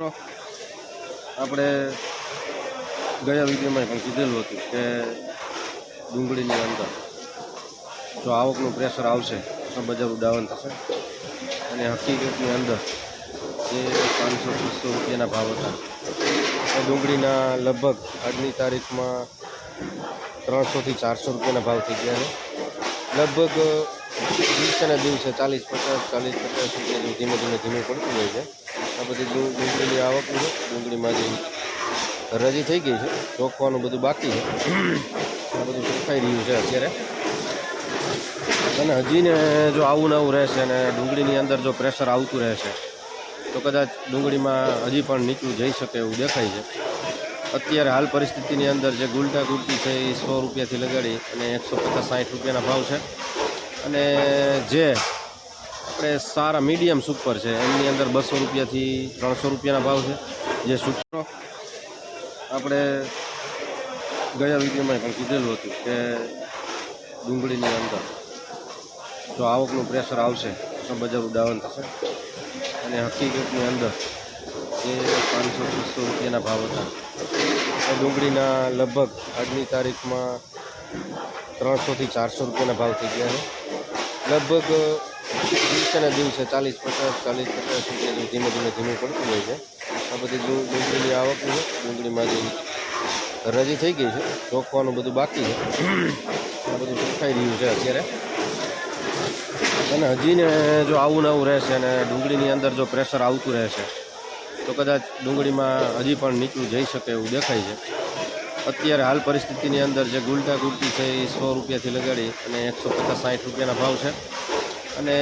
આપણે ગયા વિડીયોમાં પણ કીધેલું હતું કે ડુંગળીની અંદર જો આવકનું પ્રેશર આવશે, તો બજાર ઉડાવન થશે. અને હકીકતની અંદર જે પાંચસો, છસો રૂપિયાના ભાવ હતા. એ ડુંગળીના લગભગ આજની તારીખમાં ત્રણસોથી ચારસો રૂપિયાના ભાવ થઈ ગયા છે. લગભગ દિવસે ને દિવસે ચાલીસ, પચાસ ચાલીસ, પચાસ રૂપિયા ધીમે ધીમે ધીમે પડતું હોય છે. આ બધી ડુંગળીની આવક છે. ડુંગળીમાં જે રજી થઈ ગઈ છે રોકવાનું બધું બાકી છે. આ બધું સુકાઈ રહ્યું છે અત્યારે. અને હજી ને જો આવું ને આવું રહેશે અને ડુંગળીની અંદર જો પ્રેશર આવતું રહેશે, તો કદાચ ડુંગળીમાં હજી પણ નીચું જઈ શકે એવું દેખાય છે. અત્યારે હાલ પરિસ્થિતિની અંદર જે ગુલટા ગુલટી છે એ સો રૂપિયાથી લગાડી અને એકસો પચાસ સાઠ રૂપિયાના ભાવ છે. અને જે આપણે સારા મીડિયમ સુપર છે. એમની અંદર બસો રૂપિયાથી ત્રણસો રૂપિયાના ભાવ છે. જે સુપરો આપણે ગયા વિડીયોમાં પણ કીધેલું હતું કે ડુંગળીની અંદર જો આવકનું પ્રેશર આવશે, તો બજાર ડાઉન થશે. અને હકીકતની અંદર જે પાંચસો, છસો રૂપિયાના ભાવ હતા. એ ડુંગળીના લગભગ આજની તારીખમાં ત્રણસોથી ચારસો રૂપિયાના ભાવ થઈ ગયા છે. લગભગ દિવસે દિવસે ચાલીસ, પચાસ ચાલીસ, પચાસ રૂપિયા ધીમે ધીમે ધીમે પડતું હોય છે. આ બધી ડુંગળીની આવક છે. ડુંગળીમાં જે રજી થઈ ગઈ છે રોકવાનું બધું બાકી છે. આ બધું ચોખાઈ રહ્યું છે અત્યારે. અને હજી ને જો આવું ને આવું રહેશે અને ડુંગળીની અંદર જો પ્રેશર આવતું રહેશે, તો કદાચ ડુંગળીમાં હજી પણ નીચું જઈ શકે એવું દેખાય છે. અત્યારે હાલ પરિસ્થિતિની અંદર જે ગુલટા ગુલટી છે એ સો રૂપિયાથી લગાડી અને એકસો પચાસ, સાઠ રૂપિયાના ભાવ છે. અને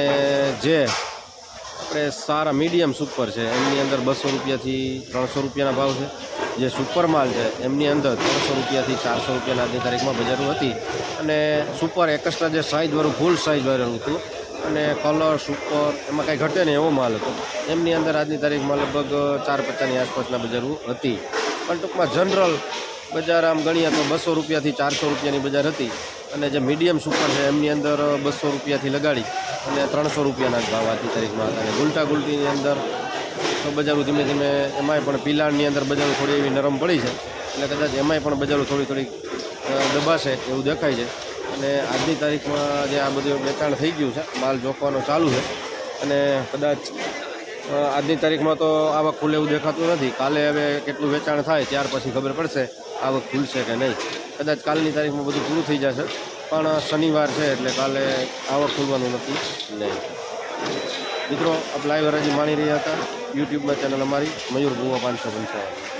જે આપણે સારા મીડિયમ સુપર છે, એમની અંદર બસો રૂપિયાથી ત્રણસો રૂપિયાના ભાવ છે. જે સુપર માલ છે, એમની અંદર ત્રણસો રૂપિયાથી ચારસો રૂપિયાના આજની તારીખમાં બજારો હતી. અને સુપર એકસ્ટ્રા જે સાઇઝવાળું ફૂલ સાઇઝવાળું હતું. અને કલર સુપર, એમાં કાંઈ ઘટે નહીં એવો માલ હતો. એમની અંદર આજની તારીખમાં લગભગ ચાર પચાસની આસપાસના બજારો હતી. પણ ટૂંકમાં જનરલ બજાર આમ ગણીએ તો બસો રૂપિયાથી ચારસો રૂપિયાની બજાર હતી. અને જે મીડિયમ સુપર છે, એમની અંદર બસો રૂપિયાથી લગાડી અને ત્રણસો રૂપિયાના જ ભાવ આજની તારીખમાં હતા. અને ગુલટા ગુલટીની અંદર તો બજારો ધીમે ધીમે એમાંય પણ પિલાણની અંદર બજારો થોડી એવી નરમ પડી છે. એટલે કદાચ એમાંય પણ બજારો થોડી થોડી દબાશે એવું દેખાય છે. અને આજની તારીખમાં જે આ બધું વેચાણ થઈ ગયું છે, માલ જોખવાનો ચાલુ છે. અને કદાચ આજની તારીખમાં તો આવક ખુલે એવું દેખાતું નથી. કાલે હવે કેટલું વેચાણ થાય ત્યાર પછી ખબર પડશે આવક ખુલશે કે નહીં. કદાચ કાલની તારીખમાં બધું પૂરું થઈ જશે, પણ શનિવાર છે એટલે કાલે આવક ખુલવાનું નથી. નહીં. મિત્રો, આપ લાઈવ હરાજી માણી રહ્યા હતા. યુટ્યુબમાં ચેનલ અમારી, મયુર ભુવા પાંચસો પંચાવન.